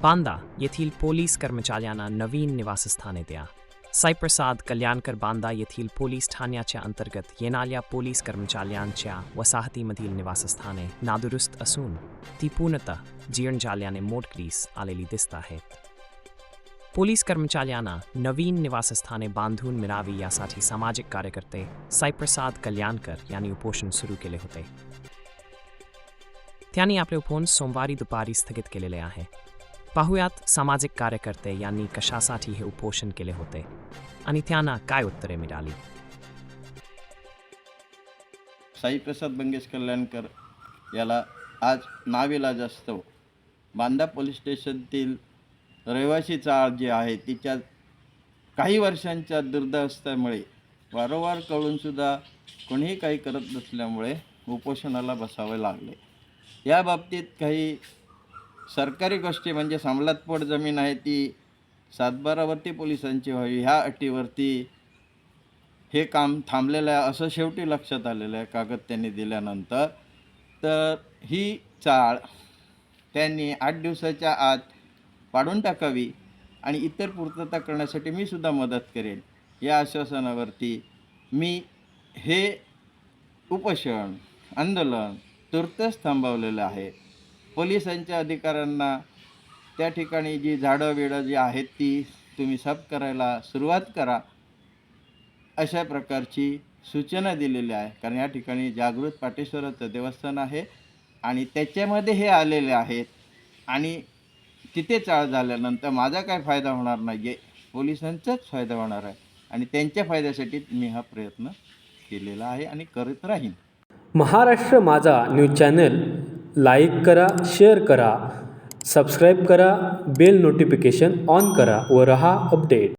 बांदा येथील पोलीस कर्मचाऱ्यांना नवीन निवासस्थाने द्या। साईप्रसाद कल्याणकर बांदा येथील पोलीस ठाण्याच्या अंतर्गत येणाऱ्या पोलीस कर्मचाऱ्यांच्या वसाहतीमधील निवासस्थाने नादुरुस्त असून ती पूर्णतः जीर्ण झाल्याने आलेली दिसत आहेत। पोलीस कर्मचाऱ्यांना नवीन निवासस्थाने बांधून मिळावी यासाठी सामाजिक कार्यकर्ते साईप्रसाद कल्याणकर यांनी उपोषण सुरू केले होते। त्यांनी आपले उपोषण सोमवारी दुपारी स्थगित केलेले आहे। पाहुयात सामाजिक कार्यकर्ते यांनी कशासाठी हे उपोषण केले होते? आणि त्यांना काय उत्तरे मिळाली? साईप्रसाद मंगेश कल्याणकर याला आज नाविलाज असतो बांदा पोलीस स्टेशनतील रहिवासी चाळ जी आहे तिच्या काही वर्षांच्या दुर्दवस्थेमुळे वारंवार कळूनसुद्धा कोणीही काही करत नसल्यामुळे उपोषणाला बसावे लागले. या बाबतीत काही सरकारी गोष्टी म्हणजे सामलातपोट जमीन आहे ती सातबारावरती पोलिसांची व्हावी ह्या अटीवरती हे काम थांबलेलं आहे असं शेवटी लक्षात आलेलं आहे कागद त्यांनी दिल्यानंतर. तर ही चाळ त्यांनी आठ दिवसाच्या आत पाडून टाकावी आणि इतर पूर्तता करण्यासाठी मी सुद्धा मदत करेन. या आश्वासनावरती मी हे उपोषण आंदोलन तुर्तच थांबवलेलं आहे. पोलिसांच्या अधिकाऱ्यांना त्या ठिकाणी जी झाडं बिडं जी आहेत ती तुम्ही साफ करायला सुरुवात करा अशा प्रकारची सूचना दिलेली आहे. कारण या ठिकाणी जागृत पाटेश्वराचं देवस्थान आहे आणि त्याच्यामध्ये हे आलेले आहेत आणि तिथे चाळ झाल्यानंतर माझा काय फायदा होणार नाही आहे पोलिसांचाच फायदा होणार आहे आणि त्यांच्या फायद्यासाठी मी हा प्रयत्न केलेला आहे आणि करत राहीन. Maharashtra Majha news channel like करा शेअर करा सबस्क्राईब करा बेल नोटिफिकेशन ऑन करा व रहा अपडेट.